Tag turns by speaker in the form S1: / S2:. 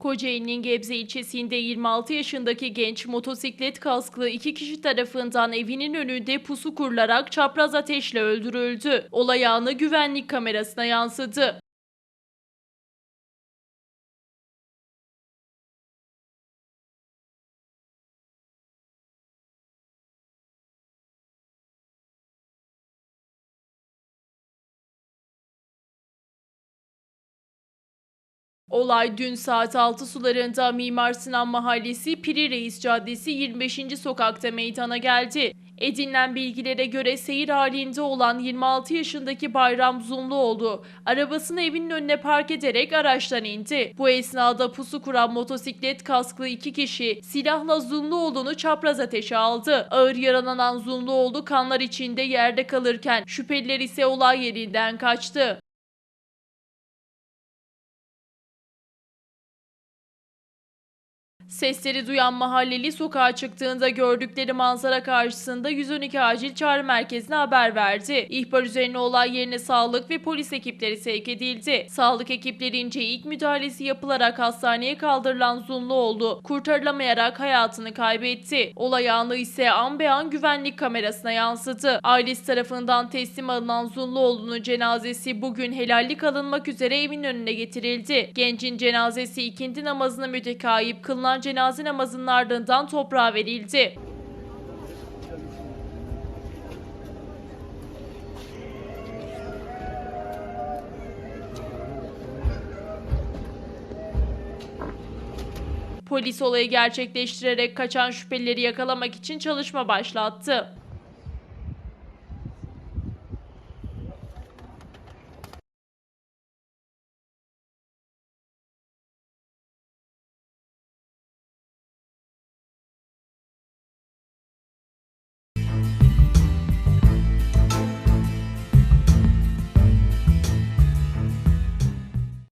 S1: Kocaeli'nin Gebze ilçesinde 26 yaşındaki genç motosiklet kasklı iki kişi tarafından evinin önünde pusu kurularak çapraz ateşle öldürüldü. Olay anı güvenlik kamerasına yansıdı. Olay dün saat 6 sularında Mimar Sinan Mahallesi Piri Reis Caddesi 25. sokakta meydana geldi. Edinilen bilgilere göre seyir halinde olan 26 yaşındaki Bayram Zumluoğlu arabasını evinin önüne park ederek araçtan indi. Bu esnada pusu kuran motosiklet kasklı iki kişi silahla Zumluoğlu'nu çapraz ateşe aldı. Ağır yaralanan Zumluoğlu kanlar içinde yerde kalırken şüpheliler ise olay yerinden kaçtı. Sesleri duyan mahalleli sokağa çıktığında gördükleri manzara karşısında 112 acil çağrı merkezine haber verdi. İhbar üzerine olay yerine sağlık ve polis ekipleri sevk edildi. Sağlık ekiplerince ilk müdahalesi yapılarak hastaneye kaldırılan Zunluoğlu kurtarılamayarak hayatını kaybetti. Olay anı ise an be an güvenlik kamerasına yansıdı. Ailesi tarafından teslim alınan Zunluoğlu'nun cenazesi bugün helallik alınmak üzere evin önüne getirildi. Gencin cenazesi ikindi namazına mütekayip kılınan cenaze namazının ardından toprağa verildi. Polis olayı gerçekleştirerek kaçan şüphelileri yakalamak için çalışma başlattı.